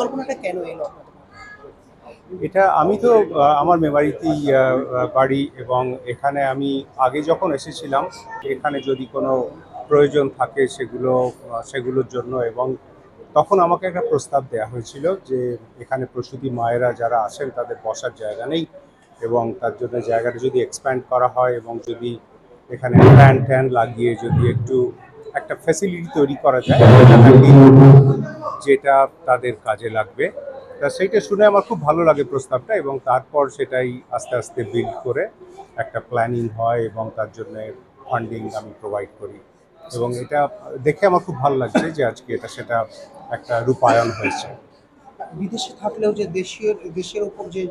পরিকল্পনাটা কেন এলো? এটা আমি তো আমার মেমারিতেই বাড়ি এবং এখানে আমি আগে যখন এসেছিলাম, এখানে যদি কোনো প্রয়োজন থাকে সেগুলো সেগুলোর জন্য এবং তখন আমাকে একটা প্রস্তাব দেওয়া হয়েছিল যে এখানে প্রসূতি মায়েরা যারা আসেন তাদের বসার জায়গা নেই এবং তার জন্য জায়গাটা যদি এক্সপ্যান্ড করা হয় এবং যদি এখানে ফ্যান ট্যান লাগিয়ে যদি একটু একটা ফ্যাসিলিটি তৈরি করা যায়, যেটা তাদের কাজে লাগবে। তা সেইটা শুনে আমার খুব ভালো লাগে প্রস্তাবটা এবং তারপর সেটাই আস্তে আস্তে বিল্ড করে একটা প্ল্যানিং হয় এবং তার জন্য ফান্ডিং আমি প্রোভাইড করি। এবং এটা দেখে আমার খুব ভালো লাগছে যে আজকে এটা সেটা একটা রূপায়ণ হয়েছে। বিদেশে থাকলেও যে দেশের দেশের উপর যে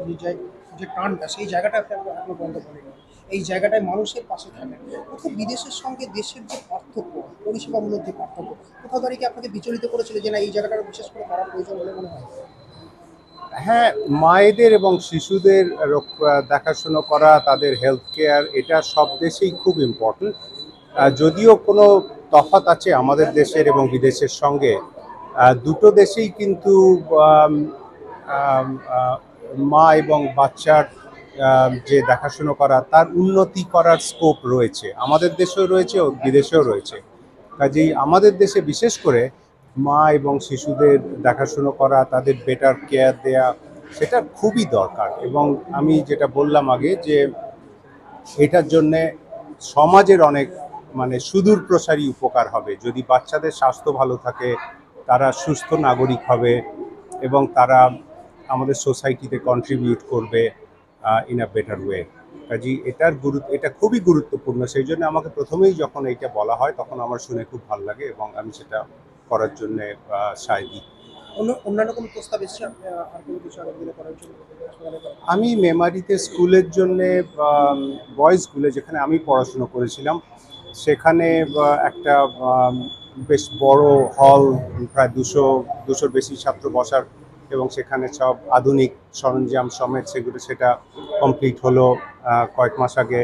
যে টানটা সেই জায়গাটা আপনি বন্ধ করেন এই জায়গাটায় মানুষের পাশে থাকেন কোথাও বিদেশের সঙ্গে দেশের যে পার্থক্য, পরিষেবামূলক যে পার্থক্য, কোথাও দাঁড়িয়ে কি আপনাকে বিচলিত করেছিল যে না, এই জায়গাটা বিশেষ করে করা প্রয়োজন বলে মনে হয়? হ্যাঁ মায়েদের এবং শিশুদের দেখাশুনো করা, তাদের হেলথ কেয়ার এটা সব দেশেই খুব ইম্পর্ট্যান্ট যদিও কোনো তফাৎ আছে আমাদের দেশের এবং বিদেশের সঙ্গে। দুটো দেশেই কিন্তু মা এবং বাচ্চার যে দেখাশুনো করা, তার উন্নতি করার স্কোপ রয়েছে। আমাদের দেশেও রয়েছে ও বিদেশেও রয়েছে। কাজেই আমাদের দেশে বিশেষ করে মা এবং শিশুদের দেখাশুনো করা, তাদের বেটার কেয়ার দেয়া, সেটা খুবই দরকার। এবং আমি যেটা বললাম আগে যে, এটার জন্যে সমাজের অনেক মানে সুদূর প্রসারী উপকার হবে। যদি বাচ্চাদের স্বাস্থ্য ভালো থাকে, তারা সুস্থ নাগরিক হবে এবং তারা আমাদের সোসাইটিতে কন্ট্রিবিউট করবে ইন আ বেটার ওয়ে কাজী এটার গুরুত্ব এটা খুবই গুরুত্বপূর্ণ। সেই জন্য আমাকে প্রথমেই যখন এইটা বলা হয় তখন আমার শুনে খুব ভালো লাগে এবং আমি সেটা করার জন্যে সায় দিই। অন্য অন্যান্য কোনো প্রস্তাব এসেছে? আমি মেমারিতে স্কুলের জন্য বয়েজ স্কুলে যেখানে আমি পড়াশুনো করেছিলাম সেখানে একটা বেশ বড় হল প্রায় দুশো দুশোর বেশি ছাত্র বসার এবং সেখানে সব আধুনিক সরঞ্জাম সমেত সেগুলো সেটা কমপ্লিট হলো কয়েক মাস আগে।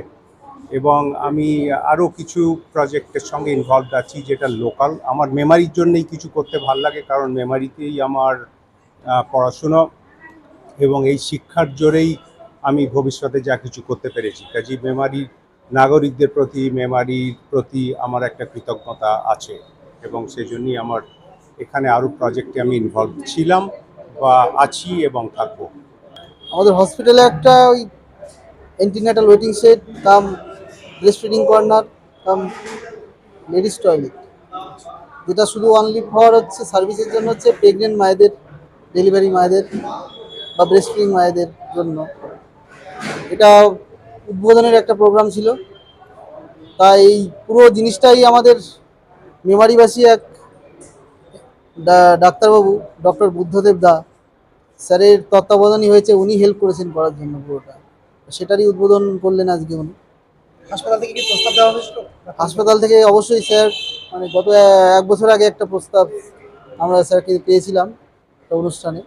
এবং আমি আরও কিছু প্রজেক্টের সঙ্গে ইনভলভ আছি যেটা লোকাল আমার মেমারির জন্যই কিছু করতে ভালো লাগে, কারণ মেমারিতেই আমার পড়াশুনো। এবং এই শিক্ষার জোরেই আমি ভবিষ্যতে যা কিছু করতে পেরেছি। কাজী মেমারির নাগরিকদের প্রতি মেমারির প্রতি আমার একটা কৃতজ্ঞতা আছে। এবং সেই জন্যই আমার এখানে আরও প্রজেক্টে আমি ইনভলভ ছিলাম। আছি এবং থাকব। আমাদের হসপিটালে একটা ওই antenatal waiting set cum breast feeding corner cum ladies toilet যেটা শুধু অনলি ফর হচ্ছে সার্ভিসের জন্য হচ্ছে প্রেগনেন্ট মায়েদের ডেলিভারি মায়েদের বা ব্রেস্ট ফিডিং মায়েদের জন্য। এটা উদ্বোধনের একটা প্রোগ্রাম ছিল। তাই পুরো জিনিসটাই আমাদের মেমারিবাসী এক ডাক্তারবাবু ডক্টর বুদ্ধদেব দা স্যারের তত্ত্বাবধানই হয়েছে উনি হেল্প করেছেন করার জন্য পুরোটা। সেটারই উদ্বোধন করলেন আজকে উনি। হাসপাতাল থেকে কি প্রস্তাব দেওয়া হয়েছিল? হাসপাতাল থেকে অবশ্যই স্যার মানে গত এক বছর আগে একটা প্রস্তাব আমরা স্যারকে পেয়েছিলাম একটা অনুষ্ঠানে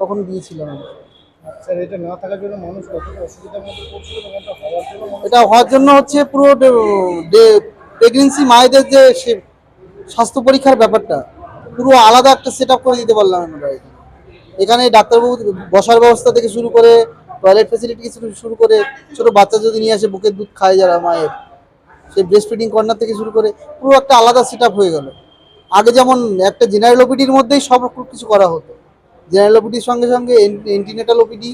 তখন দিয়েছিলাম আমি। স্যার এটা না থাকার জন্য মানুষ অসুবিধার মধ্যে পড়ছিল এটা হওয়ার জন্য এটা হওয়ার জন্য হচ্ছে পুরো প্রেগনেন্সি মায়েদের যে সে- স্বাস্থ্য পরীক্ষার ব্যাপারটা পুরো আলাদা একটা সেট করে দিতে পারলাম আমরা এখানে। ডাক্তারবাবু বসার ব্যবস্থা থেকে শুরু করে টয়লেট ফেসিলিটি শুরু করে, ছোট বাচ্চা যদি নিয়ে আসে, বুকের দুধ খায় যারা, মায়ের সেই ব্রেস্ট ফিডিং কর্নার থেকে শুরু করে, পুরো একটা আলাদা সেট হয়ে গেল। আগে যেমন একটা জেনারেল ওপিডির মধ্যেই সব কিছু করা হতো। জেনারেল ওপিডির সঙ্গে সঙ্গে এন্টিনেটাল ওপিডি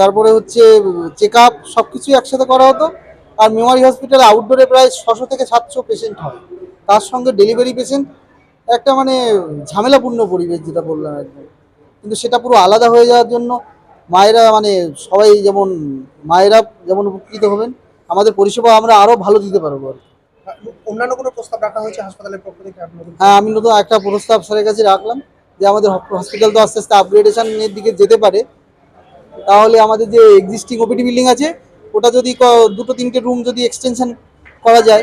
তারপরে হচ্ছে চেক আপ সব কিছুই একসাথে করা হতো। আর মেমোরি হসপিটালে আউটডোরে প্রায় ছশো থেকে সাতশো পেশেন্ট হয়। তার সঙ্গে ডেলিভারি পেশেন্ট একটা মানে ঝামেলাপূর্ণ পরিবেশ যেটা বললাম একদম। কিন্তু সেটা পুরো আলাদা হয়ে যাওয়ার জন্য মায়েরা মানে সবাই যেমন মায়েরা যেমন উপকৃত হবেন আমাদের পরিষেবা আমরা আরও ভালো দিতে পারব আর অন্যান্য কোনো প্রস্তাব রাখা হয়েছে হাসপাতালের পক্ষ থেকে হ্যাঁ আমি নতুন একটা প্রস্তাব স্যারের কাছে রাখলাম যে আমাদের হসপিটাল তো আস্তে আস্তে আপগ্রেডেশনের দিকে যেতে পারে। তাহলে আমাদের যে এক্সিস্টিং ওপিডি বিল্ডিং আছে ওটা যদি ক- দুটো তিনটে রুম যদি এক্সটেনশন করা যায়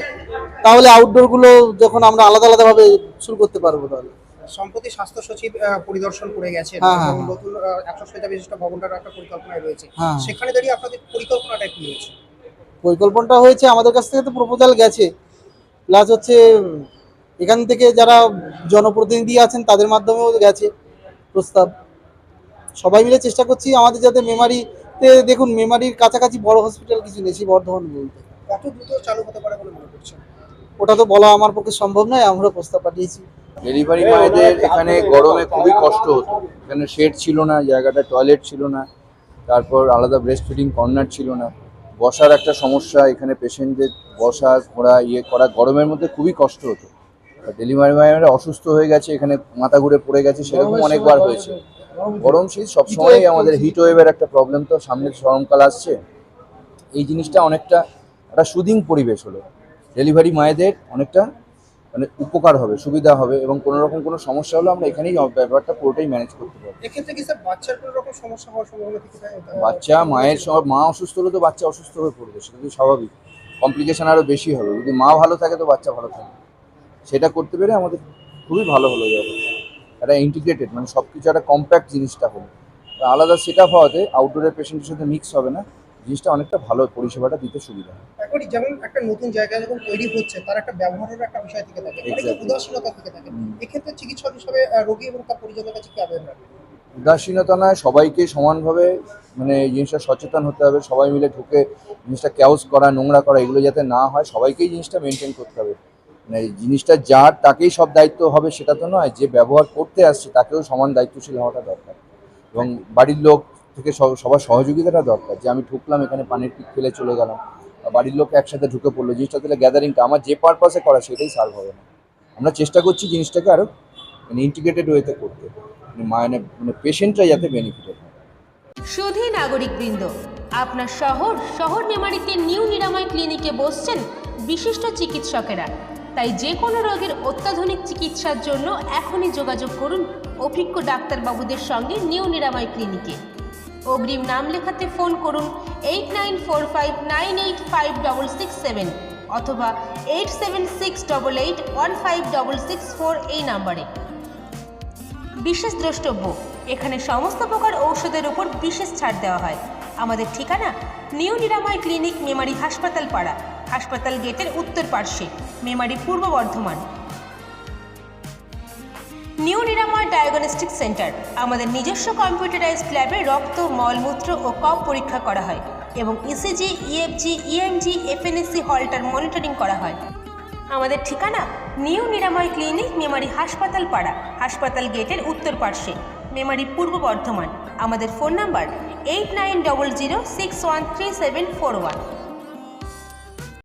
তাহলে আউটডোরগুলো যখন আমরা আলাদা আলাদাভাবে শুরু করতে পারব তাহলে। সম্প্রতি স্বাস্থ্য সচিব পরিদর্শন করে গেছে হ্যাঁ, হ্যাঁ, হ্যাঁ। নতুন একশো ছয়টা বিশিষ্ট ভবনটার একটা পরিকল্পনায় রয়েছে। সেখানে দাঁড়িয়ে আপনাদের পরিকল্পনাটা কি হয়েছে পরিকল্পনাটা হয়েছে আমাদের কাছ থেকে তো প্রপোজাল গেছে। প্লাস হচ্ছে এখান থেকে যারা জনপ্রতিনিধি আছেন তাদের মাধ্যমেও গেছে প্রস্তাব। সবাই মিলে চেষ্টা করছি আমাদের যাতে মেমারিতে দেখুন মেমারির কাছাকাছি বড় হসপিটাল কিছু নেই সেই বর্ধমান বলতে। কত দ্রুত চালু হতে পারে বলে মনে করছেন? ওটা তো বলা আমার পক্ষে সম্ভব নয় আমরা প্রস্তাব পাঠিয়েছি। ডেলিভারি মায়েদের এখানে গরমে খুবই কষ্ট হতো। এখানে শেড ছিল না জায়গাটা টয়লেট ছিল না তারপর আলাদা ব্রেস্ট ফিডিং কর্নার ছিল না। বসার একটা সমস্যা এখানে পেশেন্টদের বসা ঘোরা ইয়ে করা গরমের মধ্যে খুবই কষ্ট হতো। ডেলিভারি মায়েরা অসুস্থ হয়ে গেছে এখানে মাথা ঘুরে পড়ে গেছে সেরকম অনেকবার হয়েছে। গরম শীত সবসময়ই আমাদের হিট ওয়েভের একটা প্রবলেম তো সামনে গরমকাল আসছে। এই জিনিসটা অনেকটা একটা সুদিং পরিবেশ হলো। ডেলিভারি মায়েদের অনেকটা মানে উপকার হবে সুবিধা হবে এবং কোনো রকম কোনো সমস্যা হলে আমরা এখানেই ব্যাপারটা পুরোটাই ম্যানেজ করতে পারব। এক্ষেত্রে কি স্যার বাচ্চার কোনো রকম সমস্যা হওয়ার সম্ভাবনা বাচ্চা মায়ের সব মা অসুস্থ হলে তো বাচ্চা অসুস্থ হয়ে পড়বে সেটা তো স্বাভাবিক। কমপ্লিকেশন আরও বেশি হবে। যদি মা ভালো থাকে তো বাচ্চা ভালো থাকে সেটা করতে পেরে আমাদের খুবই ভালো হলো যাবে একটা ইন্টিগ্রেটেড মানে সব কিছু একটা কম্প্যাক্ট জিনিসটা হলো। আলাদা সেট আপ হওয়াতে আউটডোরের পেশেন্টের সাথে মিক্স হবে না। জিনিসটা অনেকটা ভালো পরিষেবাটা দিতে সুবিধা হয়। এখনই যেমন একটা নতুন জায়গা যখন তৈরি হচ্ছে তার একটা ব্যবহারের একটা বিষয় থেকে থাকে অনেকে উদাসীনতা থেকে থাকে। এক্ষেত্রে চিকিৎসক হিসাবে রোগী এবং তার পরিজনের কাছে কি আবেদন রাখবেন? উদাসীনতা নয় সবাইকে সমানভাবে মানে এই জিনিসটা সচেতন হতে হবে সবাই মিলে ঢুকে জিনিসটা ক্যাউস করা নোংরা করা এগুলো যাতে না হয় সবাইকেই জিনিসটা মেনটেন করতে হবে। মানে জিনিসটা যার তাকেই সব দায়িত্ব হবে সেটা তো নয় যে ব্যবহার করতে আসছে তাকেও সমান দায়িত্বশীল হওয়াটা দরকার। এবং বাড়ির লোক থেকে সব- সবার সহযোগিতাটা দরকার, যে আমি ঢুকলাম, এখানে পানির পিক ফেলে চলে গেলাম বাড়ির লোক একসাথে ঢুকে পড়ল জিনিসটা তাহলে গ্যাদারিংটা আমার যে পারপাসে করা সেটাই সার্ভ হবে না। আমরা চেষ্টা করছি জিনিসটাকে আরও মানে ইন্টিগ্রেটেড ওয়েতে করতে মানে মানে মানে পেশেন্টরা যাতে বেনিফিটেড হয়। সুধী নাগরিকবৃন্দ, আপনার শহর শহর মেমারিতে নিউ নিরাময় ক্লিনিকে বসছেন বিশিষ্ট চিকিৎসকেরা। তাই যে কোনো রোগের অত্যাধুনিক চিকিৎসার জন্য এখনই যোগাযোগ করুন অভিজ্ঞ ডাক্তারবাবুদের সঙ্গে নিউ নিরাময় ক্লিনিকে অগ্রিম নাম লেখাতে ফোন করুন eight nine four five nine eight five double six seven অথবা eight seven six double eight one five double six four এই নাম্বারে। বিশেষ দ্রষ্টব্য, এখানে সমস্ত প্রকার ঔষধের উপর বিশেষ ছাড় দেওয়া হয়। আমাদের ঠিকানা নিউ নিরাময় ক্লিনিক, মেমারি হাসপাতাল পাড়া। হাসপাতাল গেটের উত্তর পার্শ্বে, Memari Purba Bardhaman. New Niramoy diagnostic centre আমাদের নিজস্ব কম্পিউটারাইজড ল্যাবে রক্ত, মলমূত্র ও কপ পরীক্ষা করা হয় এবং ECG EFG EMG FNSC Holter monitoring করা হয়। আমাদের ঠিকানা নিউ নিরাময় ক্লিনিক মেমারি হাসপাতাল পাড়া, হাসপাতাল গেটের উত্তর পার্শ্বে মেমারি পূর্ব বর্ধমান। আমাদের phone number eight nine double zero six one three seven four one